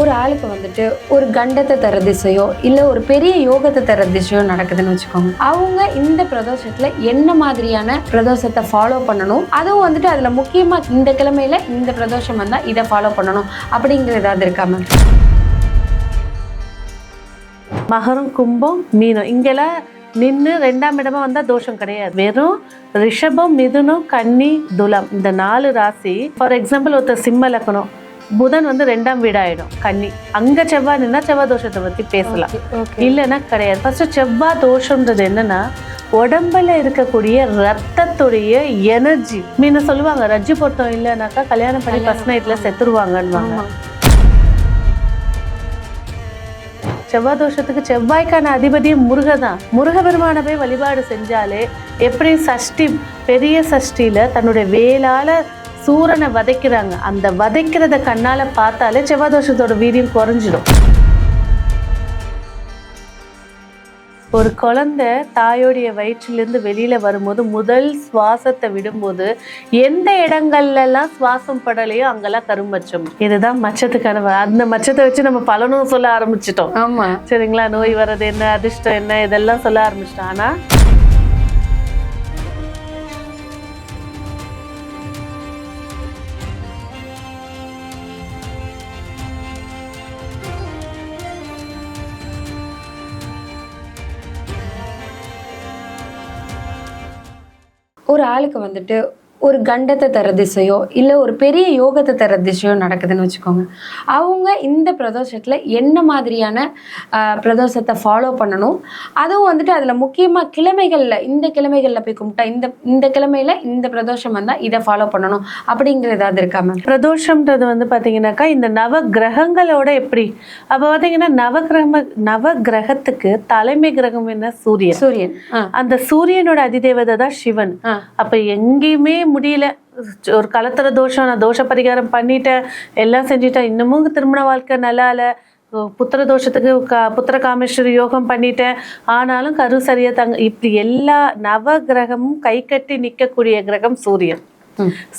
ஒரு ஆளுக்கு வந்துட்டு ஒரு கண்டத்தை தர திசையோ இல்லை ஒரு பெரிய யோகத்தை தர திசையோ நடக்குதுன்னு வச்சுக்கோங்க. அவங்க இந்த பிரதோஷத்தில் என்ன மாதிரியான பிரதோஷத்தை ஃபாலோ பண்ணணும்? அதுவும் வந்துட்டு அதில் முக்கியமாக இந்த கிழமையில இந்த பிரதோஷம் வந்தால் இதை ஃபாலோ பண்ணணும் அப்படிங்கிற ஏதாவது இருக்கா மேம் மகரம் கும்பம் மீனம். இங்கெல்லாம் நின்று ரெண்டாம் இடமா வந்தால் தோஷம் கிடையாது. வெறும் ரிஷபம் மிதுனம் கன்னி துலம். இந்த நாலு ராசி ஃபார் எக்ஸாம்பிள் ஒருத்தர் சிம்ம லக்கணம். புதன் வந்து ரெண்டாம் வீடாயிடும் கன்னி. அங்க செவ்வாய் நின்னா செவ்வாய் தோஷத்தை பத்தி பேசலாம். இல்லைன்னா கிடையாது. ஃபர்ஸ்ட் செவ்வாய் தோஷம்ன்றது என்னன்னா உடம்புல இருக்கக்கூடிய ரத்தத்துடைய எனர்ஜி மீன சொல்லுவாங்க ரஜ்ஜு பொருத்தம் இல்லைனாக்கா கல்யாணம் பண்ணி ஃபர்ஸ்ட் நைட்ல செத்துருவாங்கன்னு செவ்வாய் தோஷத்துக்கு செவ்வாய்க்கான அதிபதி முருக தான். முருக பெருமானை போய் வழிபாடு செஞ்சாலே எப்படி சஷ்டி பெரிய சஷ்டியில தன்னுடைய வேலால சூரனை வதைக்கிறாங்க. அந்த வதைக்கிறத கண்ணால பார்த்தாலே செவ்வாய் தோஷத்தோட வீரியம் குறைஞ்சிடும். ஒரு குழந்தை தாயோடைய வயிற்றிலிருந்து வெளியில வரும்போது முதல் சுவாசத்தை விடும்போது எந்த இடங்கள்ல எல்லாம் சுவாசம் படலையோ அங்கெல்லாம் கருமச்சம் இதுதான் மச்சத்துக்கான அந்த மச்சத்தை வச்சு நம்ம பலனும் சொல்ல ஆரம்பிச்சிட்டோம். ஆமா. சரிங்களா? நோய் வர்றது என்ன அதிர்ஷ்டம் என்ன இதெல்லாம் சொல்ல ஆரம்பிச்சிட்டோம். ஆனா ஒரு ஆளுக்கு வந்துட்டு ஒரு கண்டத்தை தர திசையோ இல்லை ஒரு பெரிய யோகத்தை தர திசையோ நடக்குதுன்னு வச்சுக்கோங்க. அவங்க இந்த பிரதோஷத்தில் என்ன மாதிரியான பிரதோஷத்தை ஃபாலோ பண்ணணும்? அதுவும் வந்துட்டு அதில் முக்கியமாக கிழமைகளில் இந்த கிழமைகளில் போய் கும்பிட்டா இந்த இந்த கிழமையில இந்த பிரதோஷம் வந்தால் இதை ஃபாலோ பண்ணணும். அப்படிங்கிறது ஏதாவது இருக்கா மேம் பிரதோஷம்ன்றது வந்து பாத்தீங்கன்னாக்கா இந்த நவ கிரகங்களோட எப்படி? அப்ப பாத்தீங்கன்னா நவகிரக நவ கிரகத்துக்கு தலைமை கிரகம் என்ன? சூரியன். சூரியன். அந்த சூரியனோட அதிதேவதை தான் சிவன். அப்ப எங்கேயுமே முடியல. ஒரு கலத்தர தோஷம் நான் தோஷ பரிகாரம் பண்ணிட்டேன் எல்லாம் செஞ்சுட்டேன். இன்னமும் திருமண வாழ்க்கை நல்லா இல்ல. புத்திர தோஷத்துக்கு க புத்திர காமேஸ்வரி யோகம் பண்ணிட்டேன். ஆனாலும் கரு சரியா தங்க இப்படி எல்லா நவ கிரகமும் கை கட்டி நிற்கக்கூடிய கிரகம் சூரியன்.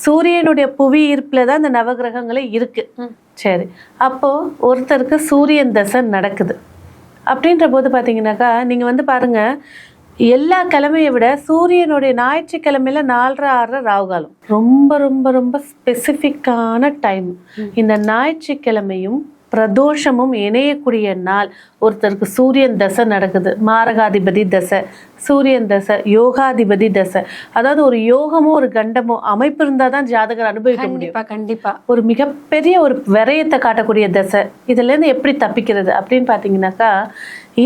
சூரியனுடைய புவி ஈர்ப்புல தான் இந்த நவகிரகங்களே இருக்கு. ம். சரி. அப்போ ஒருத்தருக்கு சூரியன் தசை நடக்குது. அப்படின்ற போது பார்த்தீங்கன்னாக்கா நீங்கள் வந்து பாருங்க எல்லா கிழமையை விட சூரியனுடைய ஞாயிற்றுக்கிழமையில நாலரை ஆறரை ராகுகாலம் ரொம்ப ரொம்ப ரொம்ப ஸ்பெசிஃபிக்கான டைம் இந்த ஞாயிற்றுக்கிழமையும் பிரதோஷமும் இணையக்கூடிய நாள். ஒருத்தருக்கு சூரியன் தசை நடக்குது. மாரகாதிபதி தசை சூரியன் தசை யோகாதிபதி தசை. அதாவது ஒரு யோகமோ ஒரு கண்டமோ அமைப்பு இருந்தால் தான் ஜாதகர் அனுபவிக்க முடியும். கண்டிப்பா கண்டிப்பா. ஒரு மிகப்பெரிய ஒரு விரயத்தை காட்டக்கூடிய தசை. இதுலேருந்து எப்படி தப்பிக்கிறது அப்படின்னு பார்த்தீங்கன்னாக்கா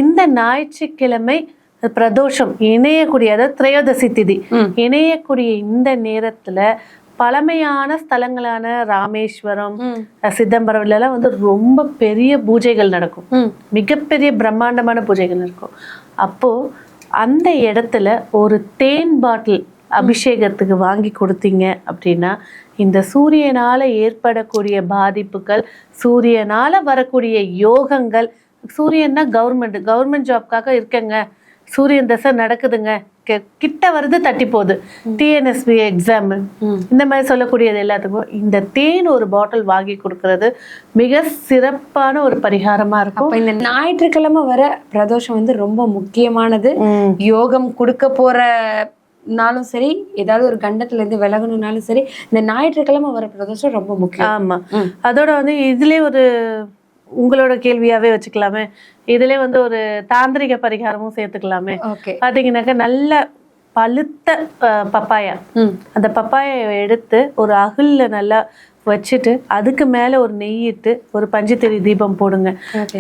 இந்த ஞாயிற்றுக்கிழமை பிரதோஷம் இணையக்கூடிய அதாவது திரையோதசி திதி. இணையக்கூடிய இந்த நேரத்துல பழமையான ஸ்தலங்களான ராமேஸ்வரம் சிதம்பரம் எல்லாம் வந்து ரொம்ப பெரிய பூஜைகள் நடக்கும். மிகப்பெரிய பிரம்மாண்டமான பூஜைகள் இருக்கும் அப்போ அந்த இடத்துல ஒரு தேன் பாட்டில் அபிஷேகத்துக்கு வாங்கி கொடுத்தீங்க அப்படின்னா இந்த சூரியனால ஏற்படக்கூடிய பாதிப்புகள் சூரியனால வரக்கூடிய யோகங்கள் சூரியன்னா கவர்மெண்ட் கவர்மெண்ட் ஜாப்காக இருக்கங்க. சூரியன் தசை நடக்குதுங்க. கிட்ட வருது தட்டி போகுது. TNPSC exam. இந்த மாதிரி சொல்லக்கூடியது எல்லாத்துக்கும். இந்த தேன் ஒரு பாட்டில் வாங்கி கொடுக்கறது மிக சிறப்பான ஒரு பரிகாரமா இருக்கும். இந்த ஞாயிற்றுக்கிழமை வர பிரதோஷம் வந்து ரொம்ப முக்கியமானது. யோகம் கொடுக்க போறனாலும் சரி ஏதாவது ஒரு கண்டத்துல இருந்து விலகணும்னாலும் சரி இந்த ஞாயிற்றுக்கிழமை வர பிரதோஷம் ரொம்ப முக்கியம். ஆமா. அதோட வந்து இதுலயே ஒரு உங்களோட கேள்வியாவே வச்சுக்கலாமே. இதுலயே வந்து ஒரு தாந்திரிக பரிகாரமும் சேர்த்துக்கலாமே. பாத்தீங்கன்னாக்கா நல்ல பழுத்த பப்பாயா. அந்த பப்பாயை எடுத்து ஒரு அகல்ல நல்லா வச்சுட்டு அதுக்கு மேல ஒரு நெய்யிட்டு ஒரு பஞ்சுத்திரி தீபம் போடுங்க.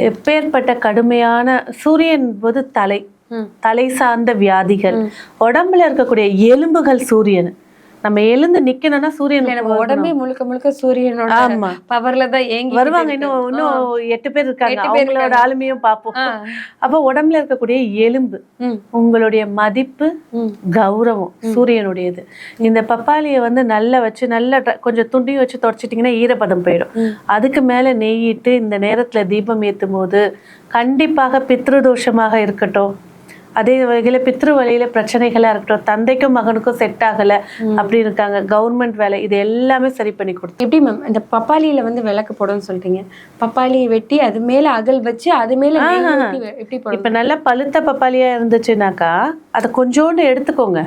எப்பேற்பட்ட கடுமையான சூரியன் போது தலை. தலை சார்ந்த வியாதிகள். உடம்புல இருக்கக்கூடிய எலும்புகள் சூரியன். நம்ம எழுந்து நிக்கணும்னா சூரியன் நம்ம உடம்பே முழுக்க முழுக்க சூரியனோட ஆமா. பவர்ல தான் ஏங்கி வருவாங்க இன்னும் இன்னும் எட்டு பேர் இருக்காங்க. அவங்களோட ஆளுமையும் பார்ப்போம். அப்போ உடம்புல இருக்கக்கூடிய எலும்பு உங்களுடைய மதிப்பு கௌரவம் சூரியனுடையது. இந்த பப்பாளியை வந்து நல்லா வச்சு நல்லா கொஞ்சம் துண்டியும் வச்சு தொடச்சிட்டிங்கன்னா ஈரப்பதம் போயிடும். அதுக்கு மேல நெய்யிட்டு இந்த நேரத்துல தீபம் ஏத்தும் போது கண்டிப்பாக பித்ருதோஷமாக இருக்கட்டும். அதே வகையில பித்ரு வழியில பிரச்சனைகளா இருக்கட்டும் தந்தைக்கும் மகனுக்கும் செட் ஆகல அப்படி இருக்காங்க. கவர்மெண்ட் வேலை இது எல்லாமே சரி பண்ணி கொடுத்து. எப்படி மேம் இந்த பப்பாளியில வந்து விளக்கு போடுன்னு சொல்றீங்க. பப்பாளியை வெட்டி அது மேல அகல் வச்சு அது மேல எப்படி இப்ப நல்ல பழுத்த பப்பாளியா இருந்துச்சுனாக்கா அதை கொஞ்சோண்டு எடுத்துக்கோங்க.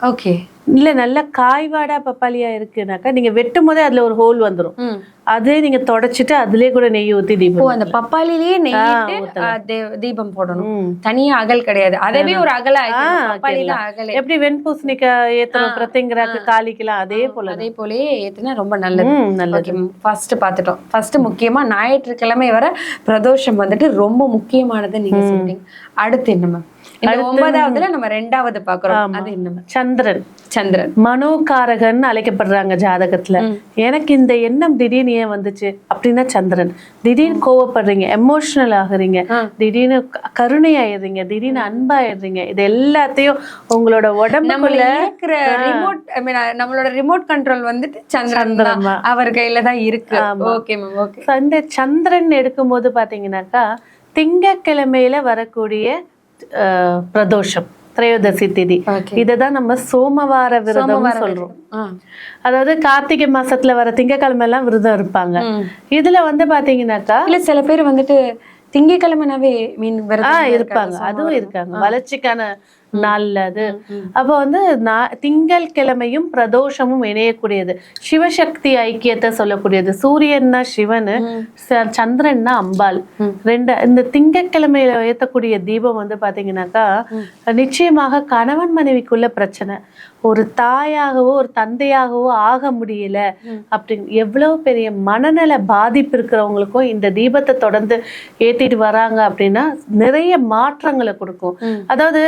ஓகே இல்ல நல்ல காய்வாடா பப்பாளியா இருக்குனாக்கா நீங்க வெட்டும் போதே அதுல ஒரு ஹோல் வந்துரும். ம். அதே நீங்க தொடச்சிட்டு அதுலயே கூட நெய் ஊத்தி தீபம் அந்த பப்பாளிலேயே தே- தீபம் போடணும். தனியா அகல் கிடையாது. அதவே ஒரு அகல அகல். எப்படி வெண்பூசணிக்காய் ஏத்தணும் பிரத்திங்கிறாக்கு காலிக்கலாம் அதே போல அதே போலயே ஏத்துனா ரொம்ப நல்லது. நல்லது. ஃபர்ஸ்ட் பார்த்துட்டோம் ஃபர்ஸ்ட் முக்கியமா ஞாயிற்றுக்கிழமை வர பிரதோஷம் வந்துட்டு ரொம்ப முக்கியமானது நீங்க சொல்றீங்க அடுத்து என்ன மேம் ஒன்பதாவதுல நம்ம ரெண்டாவது பாக்குறோம் அது என்ன? மேம் சந்திரன். சந்திரன். மனோகாரகன் அழைக்கப்படுறாங்க ஜாதகத்துல. எனக்கு இந்த எண்ணம் திடீர்னு ஏன் வந்துச்சு அப்படின்னா சந்திரன். திடீர்னு கோவப்படுறீங்க எமோஷனல் ஆகுறீங்க திடீர்னு கருணை ஆயிடுறீங்க திடீர்னு அன்பாயிடுறீங்க இது எல்லாத்தையும் உங்களோட நம்மள உடம்புக்குள்ள இருக்கிற ரிமோட் ஐ மீன் நம்மளோட ரிமோட் கண்ட்ரோல் வந்துட்டு சந்திரன். அவர் கையில தான் இருக்கு. ஓகே மேம் ஓகே இந்த சந்திரன் எடுக்கும்போது பாத்தீங்கன்னாக்கா திங்கக்கிழமையில வரக்கூடிய பிரதோஷம் திரையோதசி திதி. இததான் நம்ம சோமவார விரதம். சொல்றோம். அதாவது கார்த்திகை மாசத்துல வர திங்கக்கிழமை எல்லாம் விரதம் இருப்பாங்க. இதுல வந்து பாத்தீங்கன்னாக்கா இல்ல சில பேர் வந்துட்டு திங்கக்கிழமைனாவே மீன் இருப்பாங்க. அதுவும் இருக்காங்க. வளர்ச்சிக்கான நாள்ல அது அப்போ வந்து திங்கள் கிழமையும் பிரதோஷமும் இணையக்கூடியது. சிவசக்தி ஐக்கியத்தை சொல்லக்கூடியது. சூரியன்னா சிவனு ச- சந்திரன்னா அம்பாள். ரெண்டு இந்த திங்கட்கிழமையில ஏத்தக்கூடிய தீபம் வந்து பாத்தீங்கன்னாக்கா நிச்சயமாக கணவன் மனைவிக்குள்ள பிரச்சனை. ஒரு தாயாகவோ ஒரு தந்தையாகவோ ஆக முடியல. அப்படின்னு எவ்வளவு பெரிய மனநல பாதிப்பு இருக்கிறவங்களுக்கும் இந்த தீபத்தை தொடர்ந்து ஏத்திட்டு வராங்க அப்படின்னா நிறைய மாற்றங்களை கொடுக்கும். அதாவது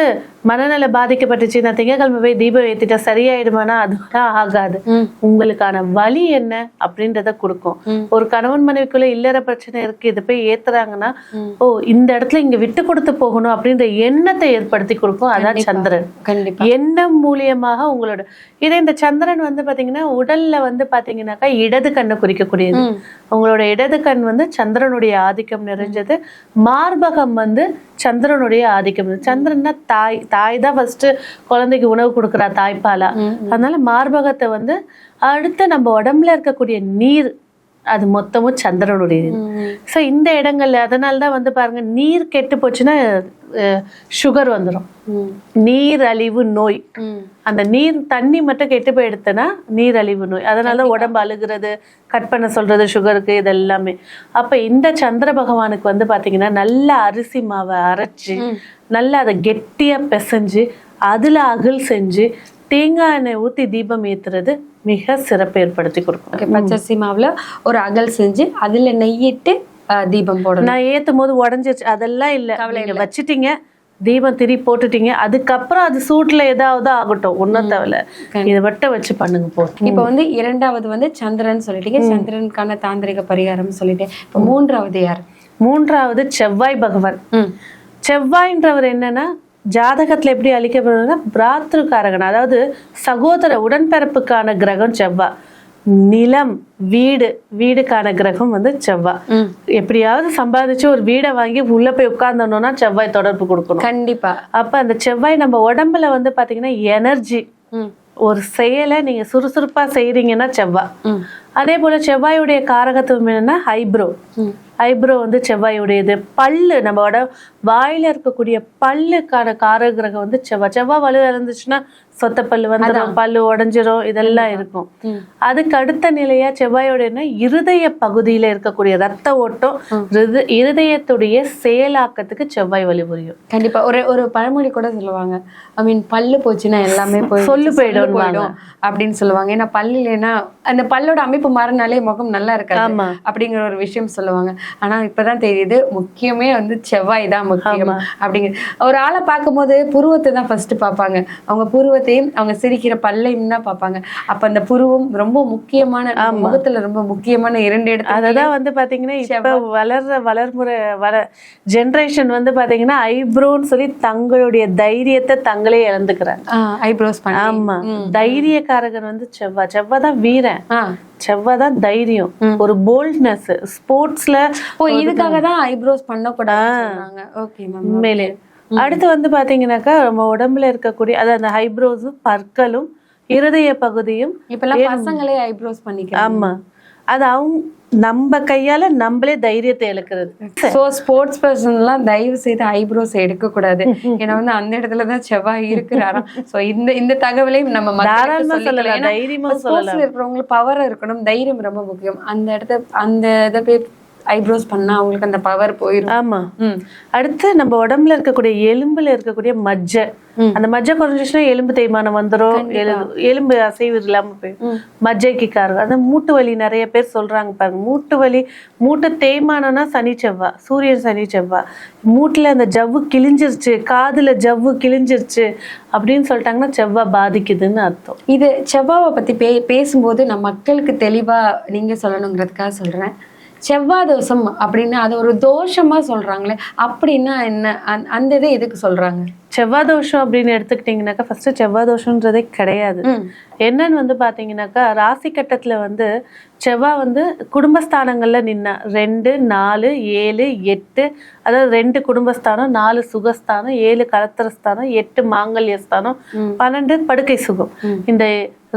மனநல பாதிக்கப்பட்டுச்சு நான் திங்கக்கிழமை போய் தீபம் ஏத்திட்டா சரியாயிடுமானா அதுதான் ஆகாது. உங்களுக்கான வழி என்ன அப்படின்றத கொடுக்கும். ஒரு கணவன் மனைவிக்குள்ள இல்லற பிரச்சனை இருக்கு இதை போய் ஏத்துறாங்கன்னா ஓ இந்த இடத்துல இங்க விட்டு கொடுத்து போகணும் அப்படின்ற எண்ணத்தை ஏற்படுத்தி கொடுக்கும். அதான் சந்திரன். எண்ணம் மூலியமாக உங்களோட இதே இந்த சந்திரன் வந்து பாத்தீங்கன்னா உடல்ல வந்து பாத்தீங்கன்னாக்கா இடது கண்ணை குறிக்கக்கூடியது. உங்களோட இடது கண் வந்து சந்திரனுடைய ஆதிக்கம் நிறைஞ்சது மார்பகம் வந்து சந்திரனுடைய ஆதிக்கம். சந்திரன்னா தாய் தாய் தான் ஃபர்ஸ்ட் குழந்தைக்கு உணவு கொடுக்குறா தாய்ப்பாலா அதனால மார்பகத்தை வந்து அடுத்து நம்ம உடம்புல இருக்கக்கூடிய நீர் அது மொத்தமும் சந்திரனுடையது ஸோ இந்த இடங்கள்ல அதனால தான் வந்து பாருங்க நீர் கெட்டு போச்சுன்னா சுகர் வந்துடும். நீர் அழிவு நோய். அந்த நீர் தண்ணி மட்டும் கெட்டு போயிடுத்துனா நீர் அழிவு நோய். அதனால தான் உடம்பு அழுகிறது கட் பண்ண சொல்றது சுகருக்கு இதெல்லாமே. அப்ப இந்த சந்திர பகவானுக்கு வந்து பாத்தீங்கன்னா நல்ல அரிசி மாவை அரைச்சு நல்லா அதை கெட்டியா பிசைஞ்சு அதுல அகல் செஞ்சு தேங்காய் எண்ணெய் ஊத்தி தீபம் ஏத்துறது மிக சிறப்பு ஏற்படுத்தி கொடுக்கும். ஓகே பச்சரிசி மாவுல ஒரு அகல் செஞ்சு அதுல நெய்யிட்டு தீபம் போடணும். நான் ஏத்தும் போது உடஞ்சிருச்சு. அதெல்லாம் இல்ல. வச்சிட்டீங்க தீபம் திரி போட்டுட்டீங்க. அதுக்கப்புறம் அது சூட்ல ஏதாவது ஆகட்டும். ஒன்றும் தேவையில்ல. இதை மட்டும் வச்சு பண்ணுங்க போதும் இப்போ வந்து இரண்டாவது வந்து சந்திரன் சொல்லிட்டீங்க. சந்திரனுக்கான தாந்திரிக பரிகாரம் சொல்லிட்டேன் இப்போ மூன்றாவது யார்? மூன்றாவது செவ்வாய் பகவான். செவ்வாய்ன்றவர் என்னன்னா ஜாதகத்துல எப்படி அளிக்கப்படுறதுன்னா பிராத்திருக்காரகன் அதாவது சகோதர உடன்பிறப்புக்கான கிரகம் செவ்வாய் நிலம் வீடு வீடுக்கான கிரகம் வந்து செவ்வாய். எப்படியாவது சம்பாதிச்சு ஒரு வீடை வாங்கி உள்ள போய் உட்கார்ந்தோம்னா செவ்வாய் தொடர்பு கொடுக்கணும். கண்டிப்பா. அப்ப அந்த செவ்வாய் நம்ம உடம்புல வந்து பாத்தீங்கன்னா எனர்ஜி. ஒரு செயலை நீங்க சுறுசுறுப்பா செய்றீங்கன்னா செவ்வாய் அதே போல செவ்வாயுடைய காரகத்துவம் என்னன்னா ஐப்ரோ. ஐப்ரோ வந்து செவ்வாயுடையது. பல்லு நம்மளோட வாயில இருக்கக்கூடிய பல்லுக்கான காரகிரகம் வந்து செவ்வாய் செவ்வாய் வலு இருந்துச்சுன்னா சொத்த பல்லு வந்துடும் பல்லு உடைஞ்சிரும் இதெல்லாம் இருக்கும். அதுக்கு அடுத்த நிலையா செவ்வாயோட இருதய பகுதியில இருக்கக்கூடிய ரத்த ஓட்டம் இருத- இருதயத்துடைய செயலாக்கத்துக்கு செவ்வாய் வழிபுரியும் கண்டிப்பா. ஒரு ஒரு பழமொழி கூட சொல்லுவாங்க. ஐ மீன் பல்லு போச்சுன்னா எல்லாமே போய் சொல்லு போயிடும்னுவாங்க. அப்படின்னு சொல்லுவாங்க. ஏன்னா பல்லு இல்லைன்னா அந்த பல்லோட அமைப்பு மாறினாலே முகம் நல்லா இருக்காது. அப்படிங்கிற ஒரு விஷயம் சொல்லுவாங்க. ஆனா இப்பதான் தெரியுது முக்கியமே வந்து செவ்வாய் தான் முக்கியம் அப்படிங்கிற ஒரு ஆளை பார்க்கும்போது புருவத்தை தான் ஃபர்ஸ்ட் பார்ப்பாங்க. அவங்க புருவத்தையும் அவங்க சிரிக்கிற பல்லையும் தான் பார்ப்பாங்க. அப்ப அந்த புருவம் ரொம்ப முக்கியமான முகத்துல ரொம்ப முக்கியமான இரண்டு இடத்துல அததான் வந்து பாத்தீங்கன்னா இப்ப வளர்ற வளர்முறை வள ஜென்ரேஷன் வந்து பாத்தீங்கன்னா ஐப்ரோன்னு சொல்லி தங்களுடைய தைரியத்தை தங்களே இழந்துக்கிறாங்க. ஐப்ரோஸ் ஆமா. தைரியக்காரகன் வந்து செவ்வாய் செவ்வாய் தான் வீரன். செவ்வாய் தான் தைரியம். ஒரு போல்ட்னஸ் ஸ்போர்ட்ஸ்ல ஓ இதுக்காக தான் ஐப்ரோஸ் பண்ணக்கூடாது ஓகே மேம் உண்மையிலே. அடுத்து வந்து பாத்தீங்கன்னாக்கா நம்ம உடம்புல இருக்கக்கூடிய அதாவது அந்த ஹைப்ரோஸும் பற்களும் இருதய பகுதியும் இப்பெல்லாம் பசங்களே ஐப்ரோஸ் பண்ணிக்கலாம் ஆமா. அது அவங்க நம்ம கையால நம்மளே தைரியத்தை இழக்கிறது. சோ ஸ்போர்ட்ஸ் பர்சன்லாம் தயவு செய்து ஐப்ரோஸ் எடுக்க கூடாது ஏன்னா வந்து அந்த இடத்துல தான் செவ்வாய் இருக்கிறாராம். சோ இந்த இந்த தகவலையும் நம்ம சொல்லலாம். தைரியமா சொல்லலாம். இருக்கிறவங்களுக்கு பவர் இருக்கணும். தைரியம் ரொம்ப முக்கியம். அந்த இடத்த அந்த இதை போய் ஐப்ரோஸ் பண்ணா அவங்களுக்கு அந்த பவர் போயிடும் ஆமா. ம். அடுத்து நம்ம உடம்புல இருக்கக்கூடிய எலும்புல இருக்கக்கூடிய மஜ்ஜை. அந்த மஜ்ஜை குறைஞ்சிச்சுன்னா எலும்பு தேய்மானம் வந்துரும். எலு- எலும்பு அசைவு இல்லாம போயிடும் மஜ்ஜைக்கு காரணம் அந்த மூட்டு வலி நிறைய பேர் சொல்றாங்க பாருங்க. மூட்டு வலி மூட்டு தேய்மானம்னா சனி செவ்வாய் சூரியன் சனி செவ்வாய் மூட்டுல அந்த ஜவ்வு கிழிஞ்சிருச்சு காதுல ஜவ்வு கிழிஞ்சிருச்சு அப்படின்னு சொல்லிட்டாங்கன்னா செவ்வாய் பாதிக்குதுன்னு அர்த்தம். இது செவ்வாவை பத்தி பே பேசும்போது நான் மக்களுக்கு தெளிவா நீங்க சொல்லணுங்கிறதுக்காக சொல்றேன். செவ்வாய் தோஷம் அப்படின்னு அது ஒரு தோஷமா சொல்றாங்களே அப்படின்னா என்ன? அந்த- அந்த இதை எதுக்கு சொல்றாங்க? செவ்வாய் தோஷம் அப்படின்னு எடுத்துக்கிட்டிங்கனாக்கா ஃபர்ஸ்ட் செவ்வாய் தோஷம்ன்றதே கிடையாது. என்னன்னு வந்து பாத்தீங்கன்னாக்கா ராசி கட்டத்துல வந்து செவ்வாய் வந்து குடும்பஸ்தானங்கள்ல நின்னா ரெண்டு நாலு ஏழு எட்டு அதாவது ரெண்டு குடும்பஸ்தானம் நாலு சுகஸ்தானம் ஏழு கலத்திரஸ்தானம் எட்டு மாங்கல்ய ஸ்தானம் பன்னெண்டு படுக்கை சுகம். இந்த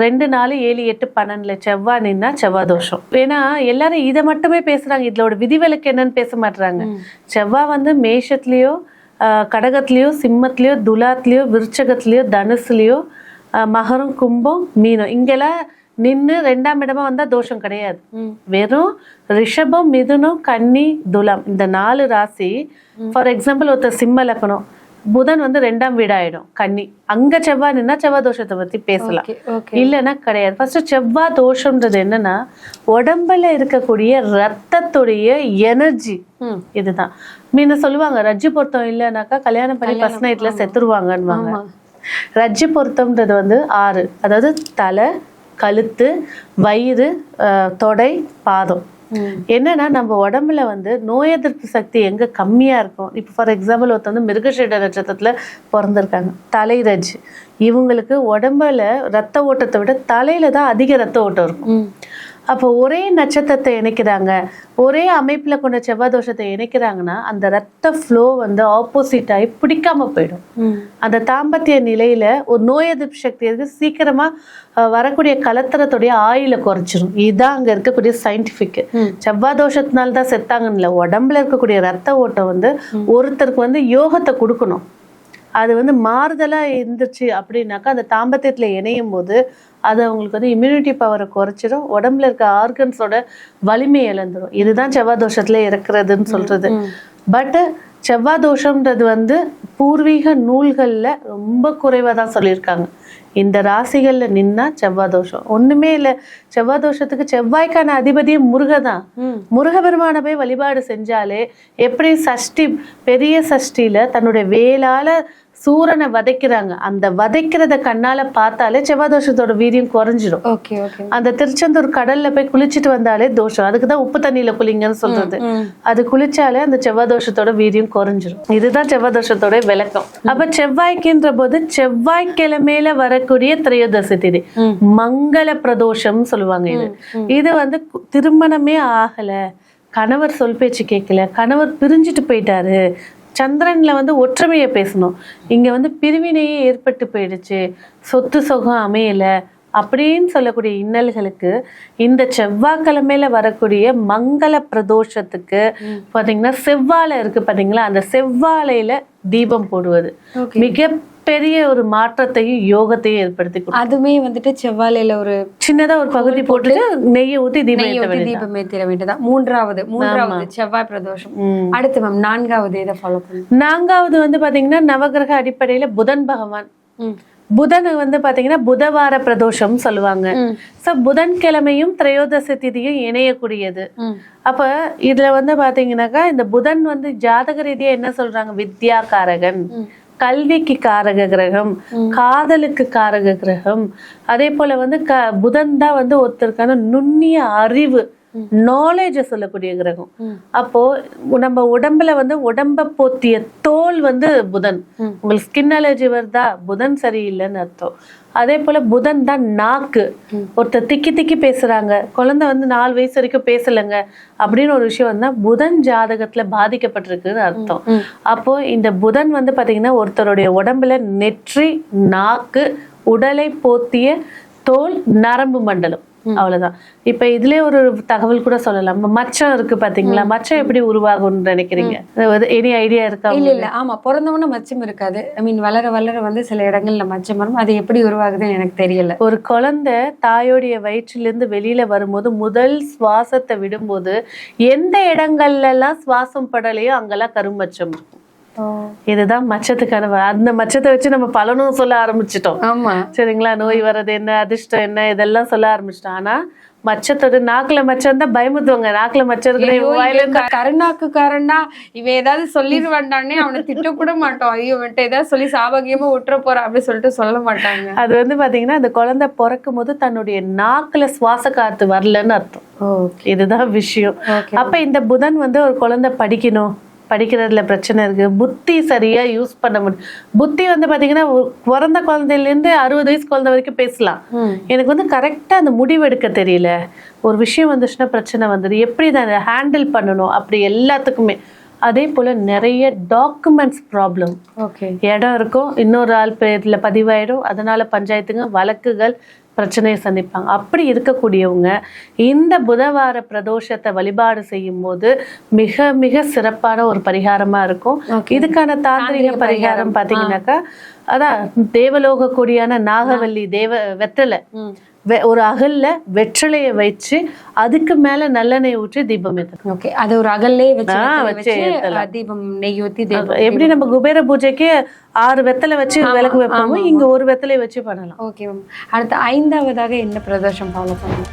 ரெண்டு நாலு ஏழு எட்டு பன்னெண்டுல செவ்வாய் நின்னா செவ்வாய் தோஷம். ஏன்னா எல்லாரும் இதை மட்டுமே பேசுறாங்க. இதோட விதிவிலக்கு என்னன்னு பேச மாட்றாங்க. செவ்வாய் வந்து மேஷத்துலயோ கடகத்துலயோ சிம்மத்துலயோ துலாத்துலயோ விருச்சகத்துலயோ தனுசுலயோ மகரம் கும்பம் மீனம். இங்கெல்லாம் நின்னு ரெண்டாம் இடமா வந்தா தோஷம் கிடையாது. வெறும் ரிஷபம் மிதுனம் கன்னி துலாம். இந்த நாலு ராசி ஃபார் எக்ஸாம்பிள் ஒருத்தர் சிம்ம லக்கணம். புதன் வந்து ரெண்டாம் வீடாயிடும் கன்னி. அங்க செவ்வாய் நின்னா செவ்வாய் தோஷத்தை பத்தி பேசலாம். இல்லைன்னா கிடையாது. ஃபர்ஸ்ட் செவ்வாய் தோஷம்ன்றது என்னன்னா உடம்புல இருக்கக்கூடிய ரத்தத்துடைய எனர்ஜி. இதுதான். முன்ன சொல்லுவாங்க ரஜ்ஜு பொருத்தம் இல்லைனாக்கா கல்யாணம் பண்ணி ஃபர்ஸ்ட் நைட்ல செத்துருவாங்கன்னுவாங்க. ரஜ்ஜு பொருத்தம்ன்றது வந்து ஆறு. அதாவது தலை கழுத்து வயிறு தொடை பாதம். என்னன்னா நம்ம உடம்புல வந்து நோய் எதிர்ப்பு சக்தி எங்க கம்மியா இருக்கும்? இப்போ ஃபார் எக்ஸாம்பிள் ஒருத்தர் வந்து மிருகஷீட நட்சத்திரத்துல பிறந்திருக்காங்க. தலை ரஜ். இவங்களுக்கு உடம்புல ரத்த ஓட்டத்தை விட தலையில தான் அதிக ரத்த ஓட்டம் இருக்கும். அப்போ ஒரே நட்சத்திரத்தை இணைக்கிறாங்க. ஒரே அமைப்புல கொண்ட செவ்வாய் தோஷத்தை இணைக்கிறாங்கன்னா அந்த ரத்த ஃப்ளோ வந்து ஆப்போசிட் ஆகி பிடிக்காம போயிடும். அந்த தாம்பத்திய நிலையில ஒரு நோய் எதிர்ப்பு சக்தி இருக்கு. சீக்கிரமா அஹ், வரக்கூடிய கலத்தரத்துடைய ஆயில குறைச்சிரும். இதுதான் அங்க இருக்கக்கூடிய சயின்டிபிக் செவ்வாய் தோஷத்தினால தான் செத்தாங்கன்னு இல்ல. உடம்புல இருக்கக்கூடிய ரத்த ஓட்டம் வந்து ஒருத்தருக்கு வந்து யோகத்தை கொடுக்கணும். அது வந்து மாறுதலா இருந்துச்சு அப்படின்னாக்கா அந்த தாம்பத்தியத்துல இணையும் போது அது அவங்களுக்கு வந்து இம்யூனிட்டி பவரை குறைச்சிடும் உடம்புல இருக்க ஆர்கன்ஸோட வலிமை இழந்துரும். இதுதான் செவ்வாய் தோஷத்துல இருக்கிறதுன்னு சொல்றது. பட் செவ்வாய் தோஷம்ன்றது வந்து பூர்வீக நூல்கள்ல ரொம்ப குறைவா தான் சொல்லியிருக்காங்க. இந்த ராசிகள்ல நின்னா செவ்வாய் தோஷம். ஒண்ணுமே இல்ல. செவ்வாய் தோஷத்துக்கு செவ்வாய்க்கான அதிபதியே முருகதான். ம். முருகபெருமானை போய் வழிபாடு செஞ்சாலே எப்படி சஷ்டி பெரிய சஷ்டியில தன்னுடைய வேலால சூரனை வதைக்கிறாங்க. அந்த வதைக்கிறத கண்ணால பார்த்தாலே செவ்வாய் தோஷத்தோட வீரியம் ஓகே அந்த திருச்செந்தூர் கடல்ல போய் குளிச்சுட்டு வந்தாலே தோஷம். அதுக்கு தான் உப்பு தண்ணியில குளிங்கன்னு சொல்றது. அது குளிச்சாலே அந்த செவ்வாய் தோஷத்தோட வீரியம் குறைஞ்சிரும். இதுதான் செவ்வாய் தோஷத்தோட விளக்கம் அப்ப செவ்வாய்க்குன்ற போது செவ்வாய்க்கிழமையில வரக்கூடிய திரையோதசி திதி. மங்கள பிரதோஷம் சொல்லுவாங்க இது. இது வந்து திருமணமே ஆகல. கணவர் சொல் பேச்சு கேட்கல. கணவர் பிரிஞ்சுட்டு போயிட்டாரு. சந்திரன்ல வந்து ஒற்றுமையை பேசணும். இங்க வந்து பிரிவினையே ஏற்பட்டு போயிடுச்சு. சொத்து சுகம் அமையல அப்படின்னு சொல்லக்கூடிய இன்னல்களுக்கு இந்த செவ்வாய்க்கிழமையில வரக்கூடிய மங்கள பிரதோஷத்துக்கு பாத்தீங்கன்னா செவ்வாழை இருக்கு பாத்தீங்களா? அந்த செவ்வாழையில தீபம் போடுவது. Okay. மிகப்பெரிய ஒரு மாற்றத்தையும் யோகத்தையும் ஏற்படுத்தி அதுமே வந்துட்டு செவ்வாழையில ஒரு சின்னதா ஒரு பகுதி போட்டுட்டு நெய்யை ஊத்தி தீபம் தீபம் ஏத்திட வேண்டியதா மூன்றாவது மூன்றாவது செவ்வாய் பிரதோஷம். அடுத்து மேம் நான்காவது இதை ஃபாலோ பண்ணுங்க நான்காவது வந்து பாத்தீங்கன்னா நவகிரக அடிப்படையில புதன் பகவான். புதன் வந்து பாத்தீங்கன்னா புதவார பிரதோஷம் சொல்லுவாங்க. சோ புதன்கிழமையும் திரையோதசி திதியும் இணையக்கூடியது. அப்ப இதுல வந்து பாத்தீங்கன்னாக்கா இந்த புதன் வந்து ஜாதக ரீதியா என்ன சொல்றாங்க? வித்யா காரகன் கல்விக்கு காரக கிரகம் காதலுக்கு காரக கிரகம். அதே போல வந்து க புதன் தான் வந்து ஒருத்தருக்கான நுண்ணிய அறிவு நாலேஜை சொல்லக்கூடிய கிரகம். அப்போ நம்ம உடம்புல வந்து உடம்ப போத்திய தோல் வந்து புதன். உங்களுக்கு ஸ்கின் அலர்ஜி வருதா? புதன் சரியில்லைன்னு அர்த்தம். அதே போல புதன் தான் நாக்கு. ஒருத்தர் திக்கி திக்கி பேசுறாங்க. குழந்தை வந்து நாலு வயசு வரைக்கும் பேசலைங்க. அப்படின்னு ஒரு விஷயம் வந்தா புதன் ஜாதகத்துல பாதிக்கப்பட்டிருக்குன்னு அர்த்தம். ம். அப்போ இந்த புதன் வந்து பாத்தீங்கன்னா ஒருத்தருடைய உடம்புல நெற்றி நாக்கு உடலை போத்திய தோல் நரம்பு மண்டலம். அவ்வளவுதான். இப்ப இதுலயே ஒரு தகவல் கூட சொல்லலாம். மச்சம் இருக்கு பாத்தீங்களா? மச்சம் எப்படி உருவாகும்னு நினைக்கிறீங்க? எனி ஐடியா இருக்கா இல்ல இல்ல. ஆமா பிறந்தவன மச்சம் இருக்காது. ஐ மீன் வளர வளர வந்து சில இடங்கள்ல மச்சம் வரும். அது எப்படி உருவாகுதுன்னு எனக்கு தெரியல. ஒரு குழந்தை தாயோடைய வயிற்றிலிருந்து வெளியில வரும்போது முதல் சுவாசத்தை விடும்போது எந்த இடங்கள்ல எல்லாம் சுவாசம் படலையோ அங்கெல்லாம் கருமச்சம் இருக்கும். இதுதான் மச்சத்துக்கான அந்த மச்சத்தை வச்சு நம்ம பலனும் சொல்ல ஆரம்பிச்சிட்டோம். ஆமா. சரிங்களா? நோய் வர்றது என்ன அதிர்ஷ்டம் என்ன இதெல்லாம் சொல்ல ஆரம்பிச்சிட்டோம். ஆனா மச்சத்தோட நாக்குல மச்சம் தான் பயமுத்துவாங்க நாக்குல மச்சம் இருக்கிற கருணாக்கு காரண்டா இவன் ஏதாவது சொல்லிடுவான்டானே அவனை திட்ட கூட மாட்டோம். ஐயோ இவன்ட்ட ஏதாவது சொல்லி சாபகியமா விட்டுற போறான் அப்படி சொல்லிட்டு சொல்ல மாட்டாங்க. அது வந்து பாத்தீங்கன்னா அந்த குழந்தை பிறக்கும் போது தன்னுடைய நாக்குல சுவாச காத்து வரலன்னு அர்த்தம். இதுதான் விஷயம். அப்ப இந்த புதன் வந்து ஒரு குழந்தை படிக்கணும். படிக்கிறதுல பிரச்சனை இருக்கு. புத்தி சரியா யூஸ் பண்ண முடியும் புத்தி வந்து பாத்தீங்கன்னா பிறந்த குழந்தையில இருந்து அறுபது வயசு குழந்தை வரைக்கும் பேசலாம். எனக்கு வந்து கரெக்டா அந்த முடிவு எடுக்க தெரியல. ஒரு விஷயம் வந்துச்சுன்னா பிரச்சனை வந்தது. எப்படி அதை ஹேண்டில் பண்ணணும்? அப்படி எல்லாத்துக்குமே. அதே போல நிறைய டாக்குமெண்ட்ஸ் ப்ராப்ளம் ஓகே இடம் இருக்கும். இன்னொரு ஆள் பேர்ல பதிவாயிடும். அதனால பஞ்சாயத்துங்க வழக்குகள் பிரச்சனையை சந்திப்பாங்க. அப்படி இருக்கக்கூடியவங்க இந்த புதவார பிரதோஷத்தை வழிபாடு செய்யும் போது மிக மிக சிறப்பான ஒரு பரிகாரமா இருக்கும். இதுக்கான தாந்திரிக பரிகாரம் பாத்தீங்கன்னாக்கா அதான் தேவலோக கொடியான நாகவல்லி தேவ வெத்தலை வெ- ஒரு அகல்ல வெற்றிலையை வச்சு அதுக்கு மேல நல்லெண்ணெய் ஊற்றி தீபம் ஏற்றணும் ஓகே அது ஒரு அகல்லே வச்சு தீபம் நெய் ஊத்தி தீபம் எப்படி நம்ம குபேர பூஜைக்கு ஆறு வெத்தலை வச்சு விளக்கு வைப்போமோ இங்க ஒரு வெத்தலை வச்சு பண்ணலாம். Okay ma'am. அடுத்து ஐந்தாவதாக என்ன பிரதோஷம் ஃபாலோ பண்ணணும்